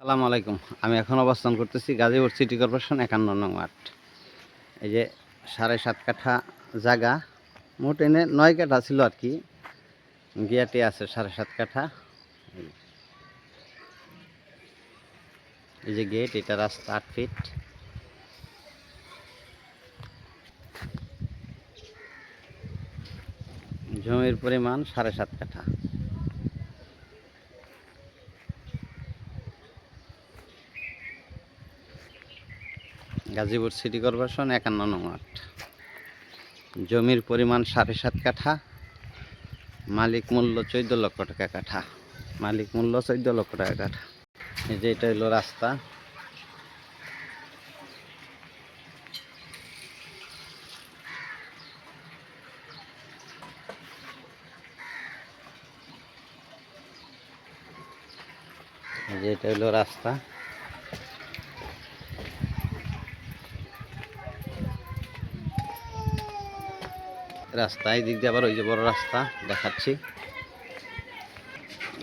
সালাম আলাইকুম। আমি এখন অবস্থান করতেছি গাজীপুর সিটি কর্পোরেশন একান্ন নং ওয়ার্ড। এই যে সাড়ে সাত কাঠা জায়গা, মোট এনে নয় কাঠা ছিল আর কি। গিয়াটি আছে সাড়ে সাত কাঠা। এই- যে গেট, এটা রাস্তা আট ফিট। জমির পরিমাণ সাড়ে সাত কাঠা। গাজীপুর সিটি কর্পোরেশন একান্ন নং ওয়ার্ড। জমির পরিমাণ সাড়ে সাত কাঠা, মালিক মূল্য চোদ্দ লক্ষ টাকা কাঠা। মালিক মূল্য চোদ্দ লক্ষ টাকা কাঠা। এই যে এটা হলো রাস্তা। যে এটা হলো রাস্তা। রাস্তা এই দিক দিয়ে আবার ওই যে বড় রাস্তা দেখাচ্ছি।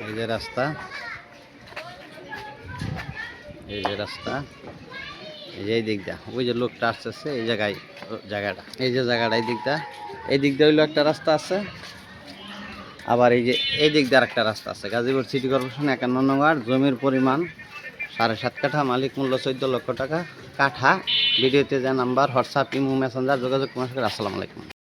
এই যে রাস্তা, এই যে রাস্তা, এই যে এই দিক দিয়ে, ওই যে লোকটা আসতেছে এই জায়গায় জায়গাটা, এই যে জায়গাটা এই দিকটা এই দিক দিয়ে একটা রাস্তা আছে, আবার এই যে এই দিক দিয়ে আরেকটা রাস্তা আছে, গাজীপুর সিটি কর্পোরেশন একান্ন নম্বর, জমির পরিমাণ সাড়ে সাত কাঠা, মালিক মূল্য চোদ্দ লক্ষ টাকা, কাঠা, ভিডিওতে যে নাম্বার, হোয়াটসঅ্যাপ, ইমো, মেসেঞ্জার, যোগাযোগ করুন আসসালামু আলাইকুম।